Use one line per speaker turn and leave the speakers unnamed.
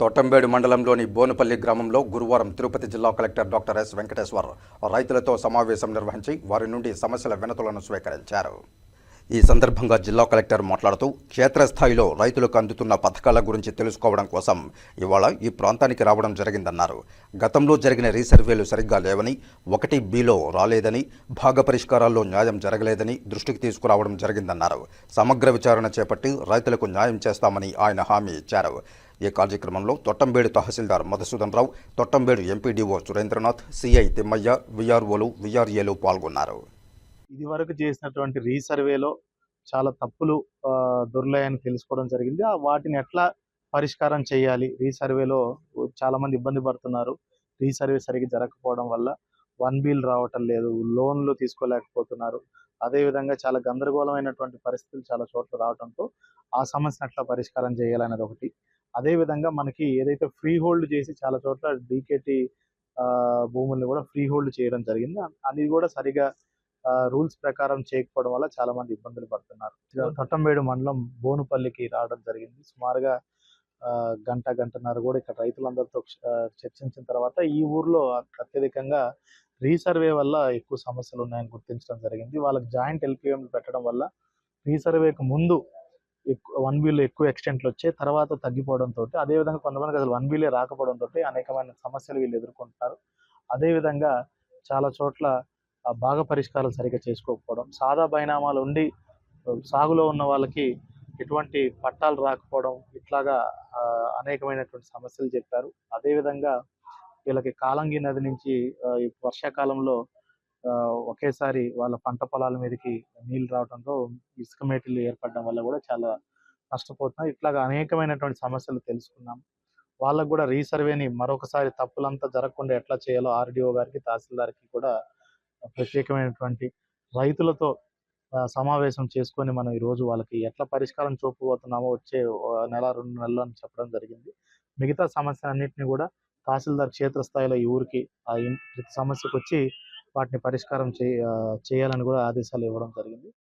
తోటంబేడు మండలంలోని బోనపల్లి గ్రామంలో గురువారం తిరుపతి జిల్లా కలెక్టర్ డాక్టర్ ఎస్ వెంకటేశ్వర్ రైతులతో సమావేశం నిర్వహించి వారి నుండి సమస్యల వినతులను స్వీకరించారు. ఈ సందర్భంగా జిల్లా కలెక్టర్ మాట్లాడుతూ క్షేత్రస్థాయిలో రైతులకు అందుతున్న పథకాల గురించి తెలుసుకోవడం కోసం ఇవాళ ఈ ప్రాంతానికి రావడం జరిగిందన్నారు. గతంలో జరిగిన రీసర్వేలు సరిగ్గా లేవని ఒకటి బిలో రాలేదని భాగ పరిష్కారాల్లో న్యాయం జరగలేదని దృష్టికి తీసుకురావడం జరిగిందన్నారు. సమగ్ర విచారణ చేపట్టి రైతులకు న్యాయం చేస్తామని ఆయన హామీ ఇచ్చారు. ఈ కార్యక్రమంలో తొట్టంబేడు తహసీల్దార్ మధుసూదన్ రావు తొట్టంబేడు ఎంపీడీఓ సురేంద్రనాథ్ సిఐ తిమ్మయ్య విఆర్ఓలు విఆర్ఏలు పాల్గొన్నారు.
ఇది వరకు చేసినటువంటి రీసర్వేలో చాలా తప్పులు ఆ, దొర్లాయని తెలుసుకోవడం జరిగింది. ఆ వాటిని ఎట్లా పరిష్కారం చేయాలి? రీసర్వేలో చాలా మంది ఇబ్బంది పడుతున్నారు. రీసర్వే సరిగ్గా జరగకపోవడం వల్ల వన్ బిల్ రావటం లేదు లోన్లు తీసుకోలేకపోతున్నారు. అదేవిధంగా చాలా గందరగోళమైనటువంటి పరిస్థితులు చాలా చోట్ల రావడంతో ఆ సమస్యను ఎట్లా పరిష్కారం చేయాలనేది ఒకటి. అదేవిధంగా మనకి ఏదైతే ఫ్రీ హోల్డ్ చేసి చాలా చోట్ల డీకేటీ భూముల్ని కూడా ఫ్రీ హోల్డ్ చేయడం జరిగింది. అది కూడా సరిగా రూల్స్ ప్రకారం చేయకపోవడం వల్ల చాలా మంది ఇబ్బందులు పడుతున్నారు. తొట్టంబేడు మండలం బోనుపల్లికి రావడం జరిగింది. సుమారుగా గంట గంటన్నర కూడా ఇక్కడ రైతులందరితో చర్చించిన తర్వాత ఈ ఊర్లో అత్యధికంగా రీసర్వే వల్ల ఎక్కువ సమస్యలు ఉన్నాయని గుర్తించడం జరిగింది. వాళ్ళకి జాయింట్ ఎల్పిఎం పెట్టడం వల్ల రీసర్వేకి ముందు వన్ వీల్ ఎక్కువ ఎక్స్టెంట్లు వచ్చాయి. తర్వాత తగ్గిపోవడంతో అదేవిధంగా కొంతమందికి అసలు వన్ వీలే రాకపోవడంతో అనేకమైన సమస్యలు వీళ్ళు ఎదుర్కొంటున్నారు. అదేవిధంగా చాలా చోట్ల బాగా పరిష్కారాలు సరిగ్గా చేసుకోకపోవడం సాదా బైనామాలు ఉండి సాగులో ఉన్న వాళ్ళకి ఎటువంటి పట్టాలు రాకపోవడం ఇట్లాగా అనేకమైనటువంటి సమస్యలు చెప్పారు. అదేవిధంగా వీళ్ళకి కాలంగి నది నుంచి వర్షాకాలంలో ఒకేసారి వాళ్ళ పంట పొలాల మీదకి నీళ్ళు రావడంతో ఇసుక మేటలు ఏర్పడడం వల్ల కూడా చాలా నష్టపోతున్నారు ఇట్లాగా అనేకమైనటువంటి సమస్యలు తెలుసుకున్నాం. వాళ్ళకు కూడా రీసర్వేని మరొకసారి తప్పులంతా జరగకుండా ఎట్లా చేయాలో ఆర్డీఓ గారికి తహసీల్దార్కి కూడా ప్రత్యేకమైనటువంటి రైతులతో సమావేశం చేసుకొని మనం ఈరోజు వాళ్ళకి ఎట్లా పరిష్కారం చూపబోతున్నామో వచ్చే నెల రెండు నెలలు అని చెప్పడం జరిగింది. మిగతా సమస్యలన్నింటినీ కూడా తహసీల్దార్ క్షేత్రస్థాయిలో ఈ ఊరికి ఆ ఇన్- ప్రతి సమస్యకు వచ్చి వాటిని పరిష్కారం చే చేయాలని కూడా ఆదేశాలు ఇవ్వడం జరిగింది.